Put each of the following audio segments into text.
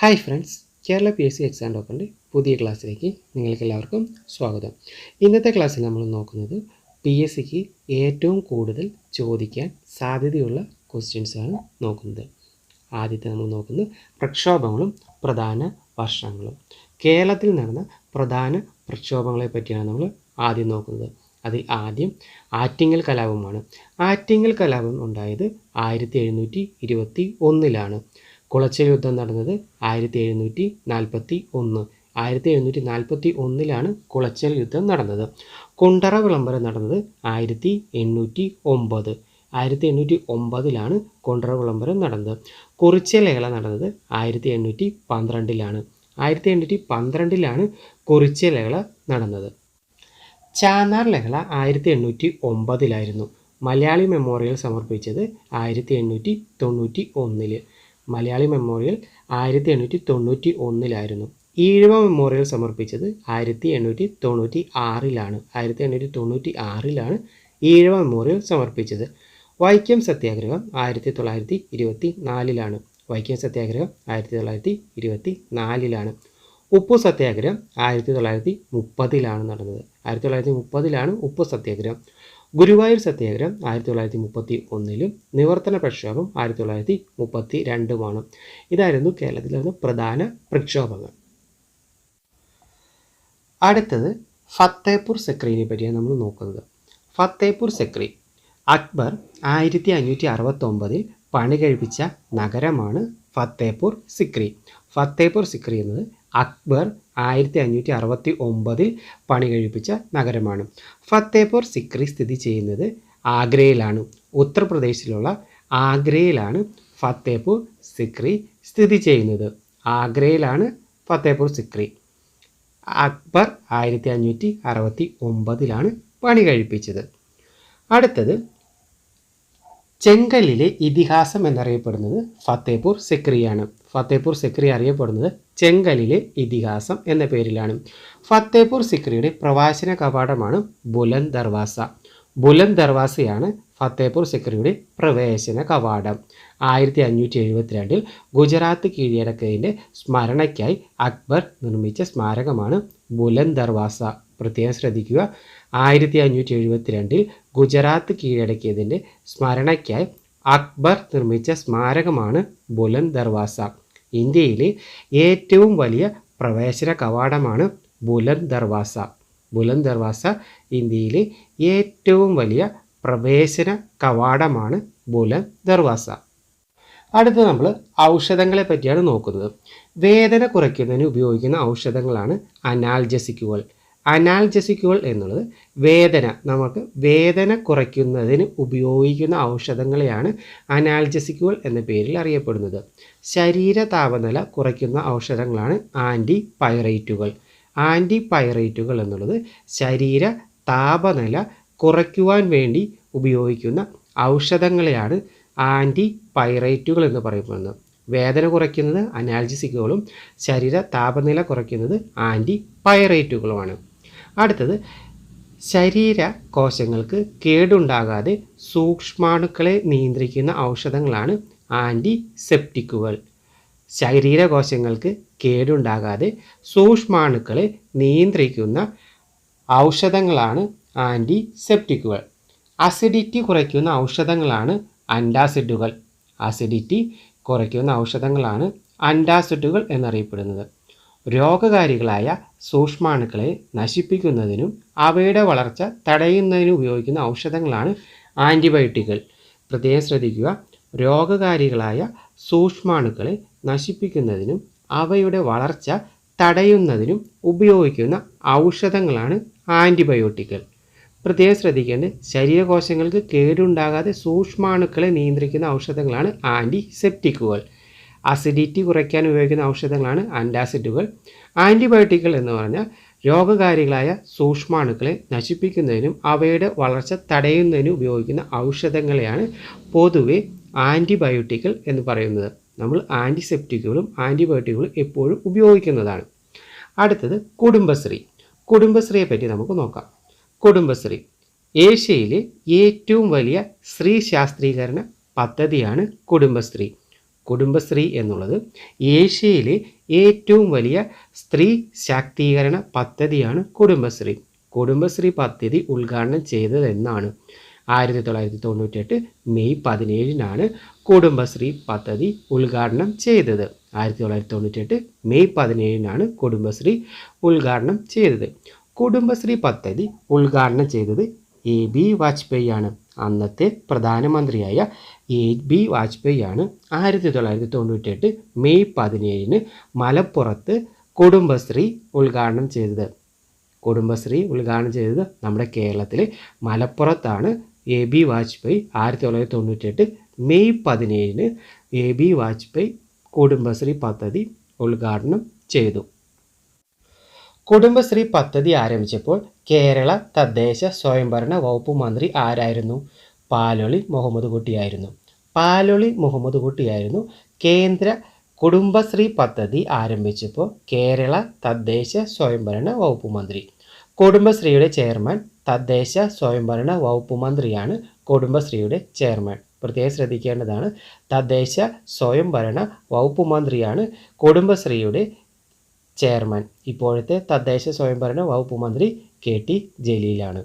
Hi friends Kerala P S C exam ടോക്കറിന്റെ പുതിയ ക്ലാസ്സിലേക്ക് നിങ്ങൾക്ക് എല്ലാവർക്കും സ്വാഗതം. ഇന്നത്തെ ക്ലാസ്സിൽ നമ്മൾ നോക്കുന്നത് പി എസ് സിക്ക് ഏറ്റവും കൂടുതൽ ചോദിക്കാൻ സാധ്യതയുള്ള ക്വസ്റ്റ്യൻസാണ് നോക്കുന്നത്. ആദ്യത്തെ നമ്മൾ നോക്കുന്നത് പ്രക്ഷോഭങ്ങളും പ്രധാന വർഷങ്ങളും. കേരളത്തിൽ നടന്ന പ്രധാന പ്രക്ഷോഭങ്ങളെ പറ്റിയാണ് നമ്മൾ ആദ്യം നോക്കുന്നത്. അതിൽ ആദ്യം ആറ്റിങ്ങൽ കലാപമാണ് ആറ്റിങ്ങൽ കലാപം ഉണ്ടായത് ആയിരത്തി എഴുന്നൂറ്റി ഇരുപത്തി ഒന്നിലാണ്. കുളച്ചൽ യുദ്ധം നടന്നത് ആയിരത്തി എഴുന്നൂറ്റി നാൽപ്പത്തി ഒന്ന് ആയിരത്തി എഴുന്നൂറ്റി നാൽപ്പത്തി ഒന്നിലാണ് കുളച്ചൽ യുദ്ധം നടന്നത്. കുണ്ടറ വിളംബരം നടന്നത് ആയിരത്തി എണ്ണൂറ്റി ഒമ്പത് ആയിരത്തി എണ്ണൂറ്റി ഒമ്പതിലാണ് കുണ്ടറ വിളംബരം നടന്നത്. കുറിച്യലേള നടന്നത് ആയിരത്തി എണ്ണൂറ്റി പന്ത്രണ്ടിലാണ് ആയിരത്തി എണ്ണൂറ്റി പന്ത്രണ്ടിലാണ് കുറിച്യലേള നടന്നത്. ചാനാർ ലഹള ആയിരത്തി എണ്ണൂറ്റി ഒമ്പതിലായിരുന്നു മലയാളി മെമ്മോറിയൽ സമർപ്പിച്ചത് ആയിരത്തി എണ്ണൂറ്റി തൊണ്ണൂറ്റി ഒന്നിൽ മലയാളി മെമ്മോറിയൽ ആയിരത്തി എണ്ണൂറ്റി തൊണ്ണൂറ്റി ഒന്നിലായിരുന്നു ഈഴവ മെമ്മോറിയൽ സമർപ്പിച്ചത് ആയിരത്തി എണ്ണൂറ്റി തൊണ്ണൂറ്റി ആറിലാണ് ആയിരത്തി എണ്ണൂറ്റി തൊണ്ണൂറ്റി ആറിലാണ് ഈഴവ മെമ്മോറിയൽ സമർപ്പിച്ചത്. വൈക്കം സത്യാഗ്രഹം ആയിരത്തി തൊള്ളായിരത്തി ഇരുപത്തി നാലിലാണ് വൈക്കം സത്യാഗ്രഹം ആയിരത്തി തൊള്ളായിരത്തി ഇരുപത്തി നാലിലാണ് ഉപ്പു സത്യാഗ്രഹം ആയിരത്തി തൊള്ളായിരത്തി മുപ്പതിലാണ് നടന്നത്. ആയിരത്തി തൊള്ളായിരത്തി മുപ്പതിലാണ് ഉപ്പു സത്യാഗ്രഹം. ഗുരുവായൂർ സത്യാഗ്രഹം ആയിരത്തി തൊള്ളായിരത്തി മുപ്പത്തി ഒന്നിലും നിവർത്തന പ്രക്ഷോഭം ആയിരത്തി തൊള്ളായിരത്തി മുപ്പത്തി രണ്ടുമാണ് ഇതായിരുന്നു കേരളത്തിലെ പ്രധാന പ്രക്ഷോഭങ്ങൾ. അടുത്തത് ഫത്തേപൂർ സെക്രിനെ പറ്റിയാണ് നമ്മൾ നോക്കുന്നത്. ഫത്തേപൂർ സെക്രി അക്ബർ ആയിരത്തി അഞ്ഞൂറ്റി അറുപത്തൊമ്പതിൽ പണി കഴിപ്പിച്ച നഗരമാണ് ഫത്തേപൂർ സിക്രി. ഫത്തേപൂർ സിക്രി എന്നത് അക്ബർ ആയിരത്തി അഞ്ഞൂറ്റി അറുപത്തി ഒമ്പതിൽ പണി കഴിപ്പിച്ച നഗരമാണ്. ഫത്തേപൂർ സിക്രി സ്ഥിതി ചെയ്യുന്നത് ആഗ്രയിലാണ്. ഉത്തർപ്രദേശിലുള്ള ആഗ്രയിലാണ് ഫത്തേപൂർ സിക്രി സ്ഥിതി ചെയ്യുന്നത്. ആഗ്രയിലാണ് ഫത്തേപൂർ സിക്രി. അക്ബർ ആയിരത്തി അഞ്ഞൂറ്റി അറുപത്തി ഒമ്പതിലാണ് പണി കഴിപ്പിച്ചത്. അടുത്തത് ചെങ്കലിലെ ഇതിഹാസം എന്നറിയപ്പെടുന്നത് ഫത്തേപൂർ സെക്രിയാണ്. ഫത്തേപൂർ സിക്രി അറിയപ്പെടുന്നത് ചെങ്കലിലെ ഇതിഹാസം എന്ന പേരിലാണ്. ഫത്തേപൂർ സിക്രിയുടെ പ്രവാസന കവാടമാണ് ബുലൻ ദർവാസ. ബുലൻ ദർവാസയാണ് ഫത്തേപൂർ സിക്രിയുടെ പ്രവേശന കവാടം. ആയിരത്തി അഞ്ഞൂറ്റി എഴുപത്തിരണ്ടിൽ ഗുജറാത്ത് കീഴടക്കതിന്റെ സ്മരണയ്ക്കായി അക്ബർ നിർമ്മിച്ച സ്മാരകമാണ് ബുലൻ ദർവാസ. പ്രത്യേകം ശ്രദ്ധിക്കുക ആയിരത്തി അഞ്ഞൂറ്റി എഴുപത്തിരണ്ടിൽ ഗുജറാത്ത് കീഴടക്കിയതിന്റെ സ്മരണയ്ക്കായി അക്ബർ നിർമ്മിച്ച സ്മാരകമാണ് ബുലൻ ദർവാസ. ഇന്ത്യയിലെ ഏറ്റവും വലിയ പ്രവേശന കവാടമാണ് ബുലന്ദ് ദർവാസ ബുലന്ദ് ദർവാസ ഇന്ത്യയിലെ ഏറ്റവും വലിയ പ്രവേശന കവാടമാണ് ബുലന്ദ് ദർവാസ അടുത്ത് നമ്മൾ ഔഷധങ്ങളെ പറ്റിയാണ് നോക്കുന്നത്. വേദന കുറയ്ക്കുന്നതിന് ഉപയോഗിക്കുന്ന ഔഷധങ്ങളാണ് അനാൽജസിക്കുകൾ. അനാൽജസിക്കുകൾ എന്നുള്ളത് വേദന നമുക്ക് വേദന കുറയ്ക്കുന്നതിന് ഉപയോഗിക്കുന്ന ഔഷധങ്ങളെയാണ് അനാൽജസിക്കുകൾ എന്ന പേരിൽ അറിയപ്പെടുന്നത്. ശരീര താപനില കുറയ്ക്കുന്ന ഔഷധങ്ങളാണ് ആന്റി പൈറേറ്റുകൾ ആന്റി പൈറേറ്റുകൾ എന്നുള്ളത് ശരീര താപനില കുറയ്ക്കുവാൻ വേണ്ടി ഉപയോഗിക്കുന്ന ഔഷധങ്ങളെയാണ് ആന്റി പൈറേറ്റുകൾ എന്ന് പറയപ്പെടുന്നത്. വേദന കുറയ്ക്കുന്നത് അനാൽജസിക്കുകളും ശരീര താപനില കുറയ്ക്കുന്നത് ആന്റി പൈറേറ്റുകളുമാണ് അടുത്തത് ശരീര കോശങ്ങൾക്ക് കേടുണ്ടാകാതെ സൂക്ഷ്മാണുക്കളെ നിയന്ത്രിക്കുന്ന ഔഷധങ്ങളാണ് ആന്റിസെപ്റ്റിക്കുകൾ ശരീര കോശങ്ങൾക്ക് കേടുണ്ടാകാതെ സൂക്ഷ്മാണുക്കളെ നിയന്ത്രിക്കുന്ന ഔഷധങ്ങളാണ് ആന്റിസെപ്റ്റിക്കുകൾ. അസിഡിറ്റി കുറയ്ക്കുന്ന ഔഷധങ്ങളാണ് അൻഡാസിഡുകൾ. അസിഡിറ്റി കുറയ്ക്കുന്ന ഔഷധങ്ങളാണ് അൻഡാസിഡുകൾ എന്നറിയപ്പെടുന്നത്. രോഗകാരികളായ സൂക്ഷ്മാണുക്കളെ നശിപ്പിക്കുന്നതിനും അവയുടെ വളർച്ച തടയുന്നതിനും ഉപയോഗിക്കുന്ന ഔഷധങ്ങളാണ് ആന്റിബയോട്ടിക്കുകൾ പ്രത്യേകം ശ്രദ്ധിക്കുക രോഗകാരികളായ സൂക്ഷ്മാണുക്കളെ നശിപ്പിക്കുന്നതിനും അവയുടെ വളർച്ച തടയുന്നതിനും ഉപയോഗിക്കുന്ന ഔഷധങ്ങളാണ് ആന്റിബയോട്ടിക്കുകൾ പ്രത്യേകം ശ്രദ്ധിക്കേണ്ടത് ശരീരകോശങ്ങൾക്ക് കേടുണ്ടാകാതെ സൂക്ഷ്മാണുക്കളെ നിയന്ത്രിക്കുന്ന ഔഷധങ്ങളാണ് ആന്റിസെപ്റ്റിക്കുകൾ. അസിഡിറ്റി കുറയ്ക്കാൻ ഉപയോഗിക്കുന്ന ഔഷധങ്ങളാണ് ആന്റാസിഡുകൾ ആന്റിബയോട്ടിക്കുകൾ എന്ന് പറഞ്ഞാൽ രോഗകാരികളായ സൂക്ഷ്മാണുക്കളെ നശിപ്പിക്കുന്നതിനും അവയുടെ വളർച്ച തടയുന്നതിനും ഉപയോഗിക്കുന്ന ഔഷധങ്ങളെയാണ് പൊതുവെ ആന്റിബയോട്ടിക്കുകൾ എന്ന് പറയുന്നത്. നമ്മൾ ആന്റിസെപ്റ്റിക്കുകളും ആന്റിബയോട്ടിക്കുകളും എപ്പോഴും ഉപയോഗിക്കുന്നതാണ്. അടുത്തത് കുടുംബശ്രീ. കുടുംബശ്രീയെ പറ്റി നമുക്ക് നോക്കാം. കുടുംബശ്രീ. ഏഷ്യയിലെ ഏറ്റവും വലിയ സ്ത്രീ ശാസ്ത്രീകരണ പദ്ധതിയാണ് കുടുംബശ്രീ. കുടുംബശ്രീ എന്നുള്ളത് ഏഷ്യയിലെ ഏറ്റവും വലിയ സ്ത്രീ ശാക്തീകരണ പദ്ധതിയാണ് കുടുംബശ്രീ. കുടുംബശ്രീ പദ്ധതി ഉദ്ഘാടനം ചെയ്തത് എന്നാണ് ആയിരത്തി തൊള്ളായിരത്തി തൊണ്ണൂറ്റെട്ട് മെയ് പതിനേഴിനാണ് കുടുംബശ്രീ പദ്ധതി ഉദ്ഘാടനം ചെയ്തത്. ആയിരത്തി തൊള്ളായിരത്തി തൊണ്ണൂറ്റെട്ട് മെയ് പതിനേഴിനാണ് കുടുംബശ്രീ ഉദ്ഘാടനം ചെയ്തത്. കുടുംബശ്രീ പദ്ധതി ഉദ്ഘാടനം ചെയ്തത് എ ബി വാജ്പേയി ആണ് അന്നത്തെ പ്രധാനമന്ത്രിയായ എ ബി വാജ്പേയി ആണ് ആയിരത്തി തൊള്ളായിരത്തി തൊണ്ണൂറ്റെട്ട് മെയ് പതിനേഴിന് മലപ്പുറത്ത് കുടുംബശ്രീ ഉദ്ഘാടനം ചെയ്തത്. കുടുംബശ്രീ ഉദ്ഘാടനം ചെയ്തത് നമ്മുടെ കേരളത്തിലെ മലപ്പുറത്താണ് എ ബി വാജ്പേയി ആയിരത്തി തൊള്ളായിരത്തി തൊണ്ണൂറ്റെട്ട് മെയ് പതിനേഴിന് എ ബി വാജ്പേയി കുടുംബശ്രീ പദ്ധതി ഉദ്ഘാടനം ചെയ്തു. കുടുംബശ്രീ പദ്ധതി ആരംഭിച്ചപ്പോൾ കേരള തദ്ദേശ സ്വയംഭരണ വകുപ്പ് മന്ത്രി ആരായിരുന്നു? പാലൊളി മുഹമ്മദ് കുട്ടിയായിരുന്നു. പാലൊളി മുഹമ്മദ് കുട്ടിയായിരുന്നു. കേന്ദ്ര കുടുംബശ്രീ പദ്ധതി ആരംഭിച്ചപ്പോൾ കേരള തദ്ദേശ സ്വയംഭരണ വകുപ്പ് മന്ത്രി. കുടുംബശ്രീയുടെ ചെയർമാൻ തദ്ദേശ സ്വയംഭരണ വകുപ്പ് മന്ത്രിയാണ് കുടുംബശ്രീയുടെ ചെയർമാൻ. പ്രത്യേകം ശ്രദ്ധിക്കേണ്ടതാണ് തദ്ദേശ സ്വയംഭരണ വകുപ്പ് മന്ത്രിയാണ് കുടുംബശ്രീയുടെ ചെയർമാൻ. ഇപ്പോഴത്തെ തദ്ദേശ സ്വയംഭരണ വകുപ്പ് മന്ത്രി കെ ടി ജലീലാണ്.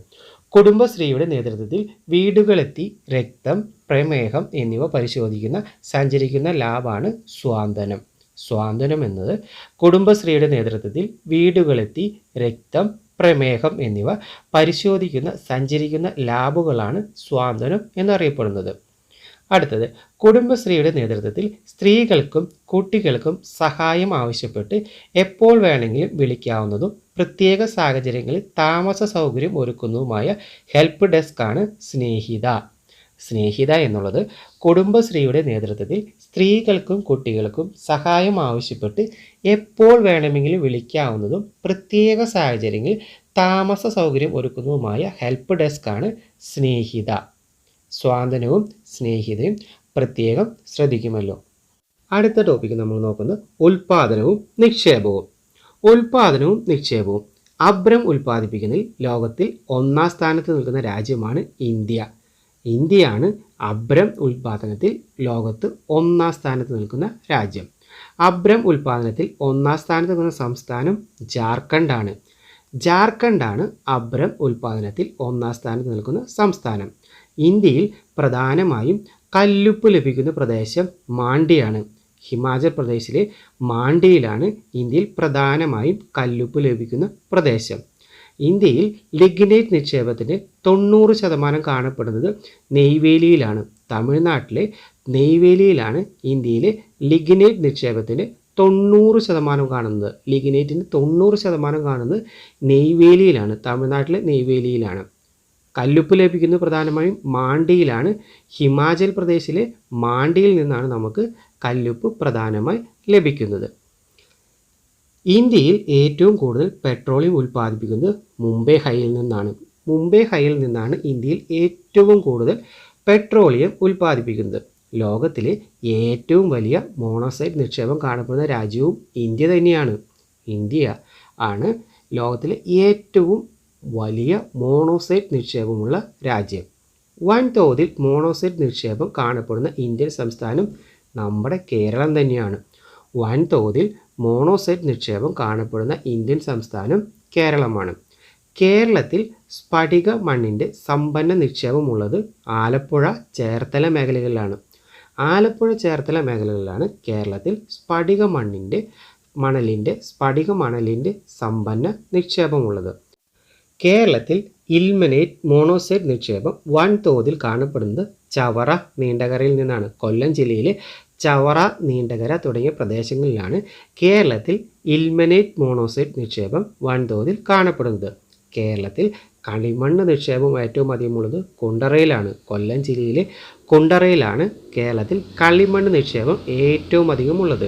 കുടുംബശ്രീയുടെ നേതൃത്വത്തിൽ വീടുകളെത്തി രക്തം പ്രമേഹം എന്നിവ പരിശോധിക്കുന്ന സഞ്ചരിക്കുന്ന ലാബാണ് സ്വാന്തനം. സ്വാന്തനം എന്നത് കുടുംബശ്രീയുടെ നേതൃത്വത്തിൽ വീടുകളെത്തി രക്തം പ്രമേഹം എന്നിവ പരിശോധിക്കുന്ന സഞ്ചരിക്കുന്ന ലാബുകളാണ് സ്വാന്തനം എന്നറിയപ്പെടുന്നത്. അടുത്തത് കുടുംബശ്രീയുടെ നേതൃത്വത്തിൽ സ്ത്രീകൾക്കും കുട്ടികൾക്കും സഹായം ആവശ്യപ്പെട്ട് എപ്പോൾ വേണമെങ്കിലും വിളിക്കാവുന്നതും പ്രത്യേക സാഹചര്യങ്ങളിൽ താമസ സൗകര്യം ഒരുക്കുന്നതുമായ ഹെൽപ്പ് ഡെസ്ക് ആണ് സ്നേഹിത. സ്നേഹിത എന്നുള്ളത് കുടുംബശ്രീയുടെ നേതൃത്വത്തിൽ സ്ത്രീകൾക്കും കുട്ടികൾക്കും സഹായം ആവശ്യപ്പെട്ട് എപ്പോൾ വേണമെങ്കിലും വിളിക്കാവുന്നതും പ്രത്യേക സാഹചര്യങ്ങളിൽ താമസ സൗകര്യം ഒരുക്കുന്നതുമായ ഹെൽപ്പ് ആണ് സ്നേഹിത. സ്വാതന്ത്ര്യവും സ്നേഹിതയും പ്രത്യേകം ശ്രദ്ധിക്കുമല്ലോ. അടുത്ത ടോപ്പിക്ക് നമ്മൾ നോക്കുന്നത് ഉൽപാദനവും നിക്ഷേപവും. ഉൽപാദനവും നിക്ഷേപവും. അബ്രം ഉൽപ്പാദിപ്പിക്കുന്നതിൽ ലോകത്തിൽ ഒന്നാം സ്ഥാനത്ത് നിൽക്കുന്ന രാജ്യമാണ് ഇന്ത്യ. ഇന്ത്യയാണ് അബ്രം ഉൽപാദനത്തിൽ ലോകത്ത് ഒന്നാം സ്ഥാനത്ത് നിൽക്കുന്ന രാജ്യം. അബ്രം ഉൽപാദനത്തിൽ ഒന്നാം സ്ഥാനത്ത് നിൽക്കുന്ന സംസ്ഥാനം ജാർഖണ്ഡാണ്. ജാർഖണ്ഡാണ് അബ്രം ഉൽപാദനത്തിൽ ഒന്നാം സ്ഥാനത്ത് നിൽക്കുന്ന സംസ്ഥാനം. ഇന്ത്യയിൽ പ്രധാനമായും കല്ലുപ്പ് ലഭിക്കുന്ന പ്രദേശം മാണ്ടിയാണ് ഹിമാചൽ പ്രദേശിലെ മാണ്ടിയിലാണ് ഇന്ത്യയിൽ പ്രധാനമായും കല്ലുപ്പ് ലഭിക്കുന്ന പ്രദേശം. ഇന്ത്യയിൽ ലിഗ്നൈറ്റ് നിക്ഷേപത്തിന്റെ തൊണ്ണൂറ് ശതമാനം കാണപ്പെടുന്നത് നെയ്വേലിയിലാണ്. തമിഴ്നാട്ടിലെ നെയ്വേലിയിലാണ് ഇന്ത്യയിലെ ലിഗ്നൈറ്റ് നിക്ഷേപത്തിന്റെ തൊണ്ണൂറ് ശതമാനം കാണുന്നത്. ലിഗ്നൈറ്റിന്റെ തൊണ്ണൂറ് ശതമാനം കാണുന്നത് നെയ്വേലിയിലാണ്. തമിഴ്നാട്ടിലെ നെയ്വേലിയിലാണ്. കല്ലുപ്പ് ലഭിക്കുന്നത് പ്രധാനമായും മാണ്ടിയിലാണ് ഹിമാചൽ പ്രദേശിലെ മാണ്ടിയിൽ നിന്നാണ് നമുക്ക് കല്ലുപ്പ് പ്രധാനമായി ലഭിക്കുന്നത്. ഇന്ത്യയിൽ ഏറ്റവും കൂടുതൽ പെട്രോളിയം ഉൽപ്പാദിപ്പിക്കുന്നത് മുംബൈ ഹൈയിൽ നിന്നാണ്. മുംബൈ ഹൈയിൽ നിന്നാണ് ഇന്ത്യയിൽ ഏറ്റവും കൂടുതൽ പെട്രോളിയം ഉൽപ്പാദിപ്പിക്കുന്നത്. ലോകത്തിലെ ഏറ്റവും വലിയ മോണോസൈഡ് നിക്ഷേപം കാണപ്പെടുന്ന രാജ്യവും ഇന്ത്യ തന്നെയാണ്. ഇന്ത്യ ആണ് ലോകത്തിലെ ഏറ്റവും വലിയ മോണോസൈറ്റ് നിക്ഷേപമുള്ള രാജ്യം. വൻതോതിൽ മോണോസൈറ്റ് നിക്ഷേപം കാണപ്പെടുന്ന ഇന്ത്യൻ സംസ്ഥാനം നമ്മുടെ കേരളം തന്നെയാണ്. വൻതോതിൽ മോണോസൈറ്റ് നിക്ഷേപം കാണപ്പെടുന്ന ഇന്ത്യൻ സംസ്ഥാനം കേരളമാണ്. കേരളത്തിൽ സ്ഫടിക മണ്ണിന്റെ സമ്പന്ന നിക്ഷേപമുള്ളത് ആലപ്പുഴ ചേർത്തല മേഖലകളിലാണ്. ആലപ്പുഴ ചേർത്തല മേഖലകളിലാണ് കേരളത്തിൽ സ്ഫടിക മണ്ണിന്റെ മണലിന്റെ സ്ഫടിക മണലിന്റെ സമ്പന്ന നിക്ഷേപമുള്ളത്. കേരളത്തിൽ ഇൽമനേറ്റ് മോണോസൈറ്റ് നിക്ഷേപം വൻതോതിൽ കാണപ്പെടുന്നത് ചവറ നീണ്ടകരയിൽ നിന്നാണ്. കൊല്ലം ജില്ലയിലെ ചവറ നീണ്ടകര തുടങ്ങിയ പ്രദേശങ്ങളിലാണ് കേരളത്തിൽ ഇൽമനേറ്റ് മോണോസൈറ്റ് നിക്ഷേപം വൻതോതിൽ കാണപ്പെടുന്നത്. കേരളത്തിൽ കളിമണ്ണ് നിക്ഷേപം ഏറ്റവും അധികമുള്ളത് കുണ്ടറയിലാണ്. കൊല്ലം ജില്ലയിലെ കുണ്ടറയിലാണ് കേരളത്തിൽ കളിമണ്ണ് നിക്ഷേപം ഏറ്റവും അധികമുള്ളത്.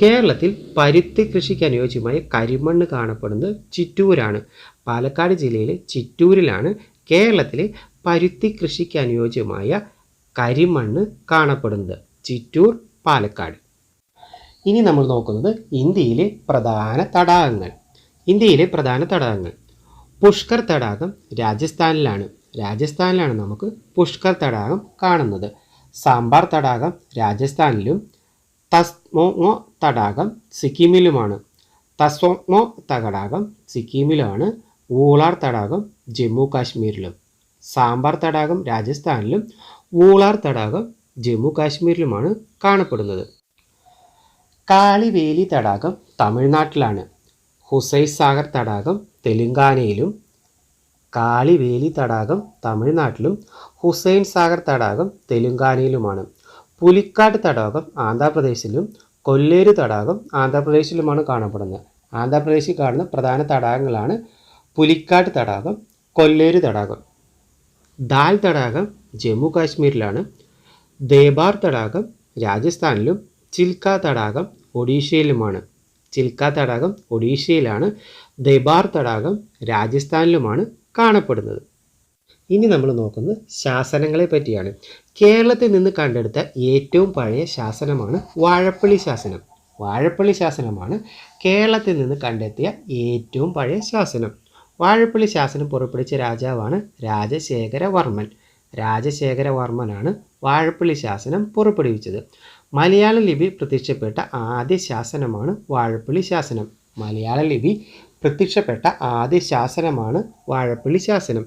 കേരളത്തിൽ പരുത്തി കൃഷിക്ക് അനുയോജ്യമായ കരിമണ്ണ് കാണപ്പെടുന്നത് ചിറ്റൂരാണ്. പാലക്കാട് ജില്ലയിലെ ചിറ്റൂരിലാണ് കേരളത്തിലെ പരുത്തി കൃഷിക്ക് അനുയോജ്യമായ കരിമണ്ണ് കാണപ്പെടുന്നത്. ചിറ്റൂർ പാലക്കാട്. ഇനി നമ്മൾ നോക്കുന്നത് ഇന്ത്യയിലെ പ്രധാന തടാകങ്ങൾ. ഇന്ത്യയിലെ പ്രധാന തടാകങ്ങൾ. പുഷ്കർ തടാകം രാജസ്ഥാനിലാണ്. രാജസ്ഥാനിലാണ് നമുക്ക് പുഷ്കർ തടാകം കാണുന്നത്. സാമ്പാർ തടാകം രാജസ്ഥാനിലും തസ്മോ തടാകം സിക്കിമിലുമാണ്. തസ്മോ തടാകം സിക്കിമിലാണ് ഊളാർ തടാകം ജമ്മു കാശ്മീരിലും. സാമ്പാർ തടാകം രാജസ്ഥാനിലും ഊളാർ തടാകം ജമ്മു കാശ്മീരിലുമാണ് കാണപ്പെടുന്നത്. കാളിവേലി തടാകം തമിഴ്നാട്ടിലാണ്. ഹുസൈൻ സാഗർ തടാകം തെലുങ്കാനയിലും കാളിവേലി തടാകം തമിഴ്നാട്ടിലും ഹുസൈൻ സാഗർ തടാകം തെലുങ്കാനയിലുമാണ്. പുലിക്കാട് തടാകം ആന്ധ്രാപ്രദേശിലും കൊല്ലേരു തടാകം ആന്ധ്രാപ്രദേശിലുമാണ് കാണപ്പെടുന്നത്. ആന്ധ്രാപ്രദേശിൽ കാണുന്ന പ്രധാന തടാകങ്ങളാണ് പുലിക്കാട് തടാകം കൊല്ലേരു തടാകം. ദാൽ തടാകം ജമ്മു കാശ്മീരിലാണ് ദേബാർ തടാകം രാജസ്ഥാനിലും ചിൽക്ക തടാകം ഒഡീഷയിലുമാണ്. ചിൽക്ക തടാകം ഒഡീഷയിലാണ് ദേബാർ തടാകം രാജസ്ഥാനിലുമാണ് കാണപ്പെടുന്നത്. ഇനി നമ്മൾ നോക്കുന്നത് ശാസനങ്ങളെ പറ്റിയാണ്. കേരളത്തിൽ നിന്ന് കണ്ടെടുത്ത ഏറ്റവും പഴയ ശാസനമാണ് വാഴപ്പള്ളി ശാസനം. വാഴപ്പള്ളി ശാസനമാണ് കേരളത്തിൽ നിന്ന് കണ്ടെത്തിയ ഏറ്റവും പഴയ ശാസനം. വാഴപ്പള്ളി ശാസനം പുറപ്പെടുവിച്ച രാജാവാണ് രാജശേഖരവർമ്മൻ രാജശേഖരവർമ്മനാണ് വാഴപ്പള്ളി ശാസനം പുറപ്പെടുവിച്ചത്. മലയാള ലിപി പ്രത്യക്ഷപ്പെട്ട ആദ്യ ശാസനമാണ് വാഴപ്പള്ളി ശാസനം. മലയാള ലിപി പ്രത്യക്ഷപ്പെട്ട ആദ്യ ശാസനമാണ് വാഴപ്പള്ളി ശാസനം.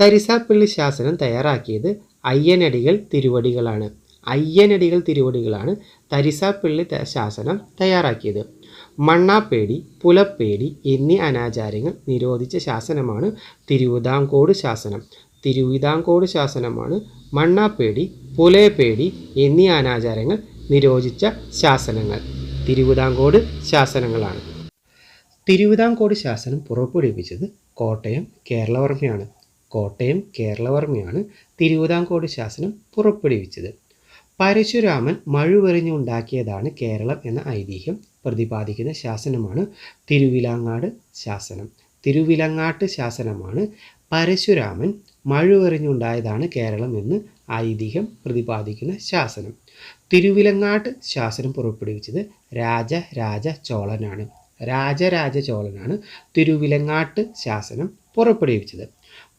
തരിസാപ്പള്ളി ശാസനം തയ്യാറാക്കിയത് അയ്യനടികൾ തിരുവടികളാണ്. അയ്യനടികൾ തിരുവടികളാണ് തരിസാപ്പള്ളി ശാസനം തയ്യാറാക്കിയത്. മണ്ണാപ്പേടി പുലപ്പേടി എന്നീ അനാചാരങ്ങൾ നിരോധിച്ച ശാസനമാണ് തിരുവിതാംകോട് ശാസനം. തിരുവിതാംകോട് ശാസനമാണ് മണ്ണാപ്പേടി പുലയപ്പേടി എന്നീ അനാചാരങ്ങൾ നിരോധിച്ച ശാസനങ്ങൾ. തിരുവിതാംകോട് ശാസനങ്ങളാണ്. തിരുവിതാംകോട് ശാസനം പുറപ്പെടുവിച്ചത് കോട്ടയം കേരളവർമ്മയാണ്. കോട്ടയം കേരളവർമ്മയാണ് തിരുവിതാംകോട് ശാസനം പുറപ്പെടുവിച്ചത്. പരശുരാമൻ മഴുവെറിഞ്ഞുണ്ടാക്കിയതാണ് കേരളം എന്ന ഐതിഹ്യം. പ്രതിപാദിക്കുന്ന ശാസനമാണ് തിരുവിലങ്ങാട് ശാസനം. തിരുവിലങ്ങാട്ട് ശാസനമാണ് പരശുരാമൻ മഴുവെറിഞ്ഞുണ്ടായതാണ് കേരളം എന്ന് ഐതിഹ്യം പ്രതിപാദിക്കുന്ന ശാസനം. തിരുവിലങ്ങാട്ട് ശാസനം പുറപ്പെടുവിച്ചത് രാജരാജ ചോളനാണ്. രാജരാജ ചോളനാണ് തിരുവിലങ്ങാട്ട് ശാസനം പുറപ്പെടുവിച്ചത്.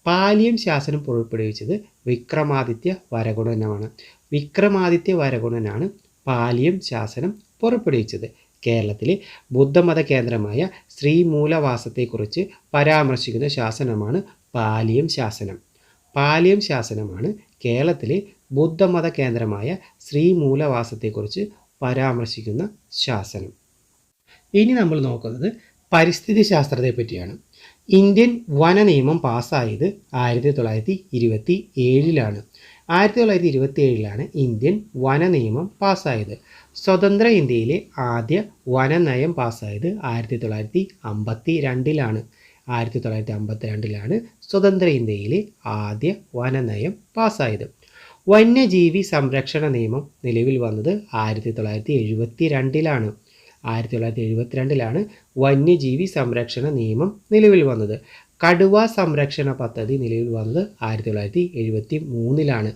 പാലിയം ശാസനം പുറപ്പെടുവിച്ചത് വിക്രമാദിത്യ വരഗുണനാണ്. വിക്രമാദിത്യ വരഗുണനാണ് പാലിയം ശാസനം പുറപ്പെടുവിച്ചത്. കേരളത്തിലെ ബുദ്ധമത കേന്ദ്രമായ ശ്രീമൂലവാസത്തെക്കുറിച്ച് പരാമർശിക്കുന്ന ശാസനമാണ് പാലിയം ശാസനം. പാലിയം ശാസനമാണ് കേരളത്തിലെ ബുദ്ധമത കേന്ദ്രമായ ശ്രീമൂലവാസത്തെക്കുറിച്ച് പരാമർശിക്കുന്ന ശാസനം. ഇനി നമ്മൾ നോക്കുന്നത് പരിസ്ഥിതി ശാസ്ത്രത്തെ പറ്റിയാണ്. ഇന്ത്യൻ വന നിയമം പാസ്സായത് ആയിരത്തി തൊള്ളായിരത്തി ഇരുപത്തി ഏഴിലാണ് ആയിരത്തി തൊള്ളായിരത്തി ഇരുപത്തി ഏഴിലാണ് ഇന്ത്യൻ വന നിയമം പാസ്സായത്. സ്വതന്ത്ര ഇന്ത്യയിലെ ആദ്യ വന നയം പാസ്സായത് ആയിരത്തി തൊള്ളായിരത്തി അമ്പത്തി രണ്ടിലാണ് ആയിരത്തി തൊള്ളായിരത്തി അമ്പത്തി രണ്ടിലാണ് സ്വതന്ത്ര ഇന്ത്യയിലെ ആദ്യ വനനയം പാസ്സായത്. വന്യജീവി സംരക്ഷണ നിയമം നിലവിൽ വന്നത് ആയിരത്തി തൊള്ളായിരത്തി എഴുപത്തി രണ്ടിലാണ് ആയിരത്തി തൊള്ളായിരത്തി എഴുപത്തിരണ്ടിലാണ് വന്യജീവി സംരക്ഷണ നിയമം നിലവിൽ വന്നത്. കടുവ സംരക്ഷണ പദ്ധതി നിലവിൽ വന്നത് ആയിരത്തി തൊള്ളായിരത്തി എഴുപത്തി മൂന്നിലാണ്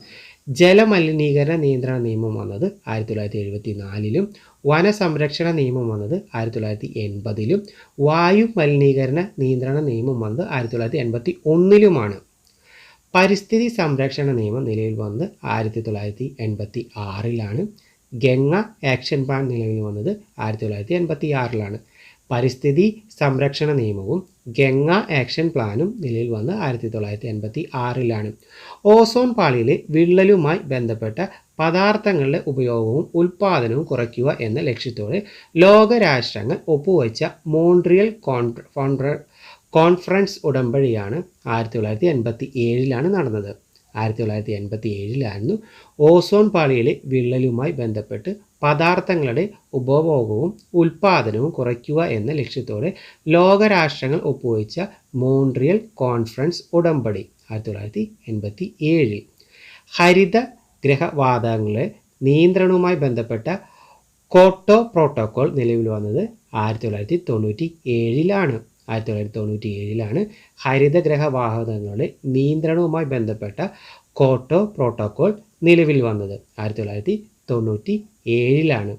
ജലമലിനീകരണ നിയന്ത്രണ നിയമം വന്നത് ആയിരത്തി തൊള്ളായിരത്തി എഴുപത്തി നാലിലും വനസംരക്ഷണ നിയമം വന്നത് ആയിരത്തി തൊള്ളായിരത്തി എൺപതിലും വായു മലിനീകരണ നിയന്ത്രണ നിയമം വന്നത് ആയിരത്തി തൊള്ളായിരത്തി എൺപത്തി ഒന്നിലുമാണ് പരിസ്ഥിതി സംരക്ഷണ നിയമം നിലവിൽ വന്നത് ആയിരത്തി തൊള്ളായിരത്തി എൺപത്തി ആറിലാണ് ഗംഗ ആക്ഷൻ പ്ലാൻ നിലവിൽ വന്നത് ആയിരത്തി തൊള്ളായിരത്തി എൺപത്തി ആറിലാണ് പരിസ്ഥിതി സംരക്ഷണ നിയമവും ഗംഗ ആക്ഷൻ പ്ലാനും നിലവിൽ വന്ന് ആയിരത്തി തൊള്ളായിരത്തി എൺപത്തി ആറിലാണ് ഓസോൺ പാളിയിലെ വിള്ളലുമായി ബന്ധപ്പെട്ട പദാർത്ഥങ്ങളുടെ ഉപയോഗവും ഉൽപ്പാദനവും കുറയ്ക്കുക എന്ന ലക്ഷ്യത്തോടെ ലോകരാഷ്ട്രങ്ങൾ ഒപ്പുവെച്ച മോൺട്രിയൽ കോൺഫറൻസ് ഉടമ്പടിയാണ് ആയിരത്തി തൊള്ളായിരത്തി എൺപത്തി ഏഴിലാണ് നടന്നത്. ആയിരത്തി തൊള്ളായിരത്തി എൺപത്തി ഏഴിലായിരുന്നു ഓസോൺ പാളിയിലെ വിള്ളലുമായി ബന്ധപ്പെട്ട് പദാർത്ഥങ്ങളുടെ ഉപഭോഗവും ഉൽപാദനവും കുറയ്ക്കുക എന്ന ലക്ഷ്യത്തോടെ ലോകരാഷ്ട്രങ്ങൾ ഒപ്പുവെച്ച മോൺട്രിയൽ കോൺഫറൻസ് ഉടമ്പടി ആയിരത്തി തൊള്ളായിരത്തി എൺപത്തി ഏഴിൽ ഹരിത ഗ്രഹവാതകങ്ങളെ നിയന്ത്രണവുമായി ബന്ധപ്പെട്ട കോട്ടോ പ്രോട്ടോകോൾ നിലവിൽ വന്നത് ആയിരത്തി തൊള്ളായിരത്തി തൊണ്ണൂറ്റി ഏഴിലാണ് ആയിരത്തി തൊള്ളായിരത്തി തൊണ്ണൂറ്റി ഏഴിലാണ് ഹരിതഗ്രഹവാഹകങ്ങളുടെ നിയന്ത്രണവുമായി ബന്ധപ്പെട്ട കോട്ടോ പ്രോട്ടോകോൾ നിലവിൽ വന്നത്. ആയിരത്തി തൊള്ളായിരത്തി തൊണ്ണൂറ്റി ഏഴിലാണ്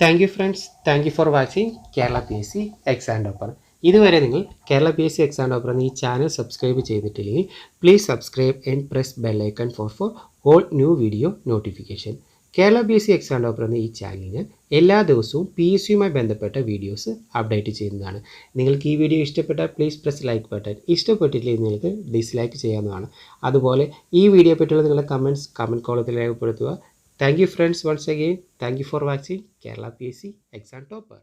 thank you friends thank you for watching Kerala P S C exam topper ഇതുവരെ നിങ്ങൾ Kerala P S C exam എന്ന ഈ ചാനൽ സബ്സ്ക്രൈബ് ചെയ്തിട്ടില്ലെങ്കിൽ please subscribe and press bell icon for for all new video notification Kerala P S C exam topper എന്ന ഈ ചാനലിൽ ഞാൻ എല്ലാ ദിവസവും പി എസ് സിയുമായി ബന്ധപ്പെട്ട വീഡിയോസ് അപ്ഡേറ്റ് ചെയ്യുന്നതാണ്. നിങ്ങൾക്ക് ഈ വീഡിയോ ഇഷ്ടപ്പെട്ടാൽ പ്ലീസ് പ്രസ് ലൈക്ക് ബട്ടൺ ഇഷ്ടപ്പെട്ടില്ലെങ്കിൽ നിങ്ങൾക്ക് ഡിസ്ലൈക്ക് ചെയ്യാവുന്നതാണ്. അതുപോലെ ഈ വീഡിയോ പറ്റിയുള്ള നിങ്ങളുടെ കമന്റ്സ് കമന്റ് കോളത്തിൽ രേഖപ്പെടുത്തുക. Thank you friends once again thank you for watching Kerala P S C exam topper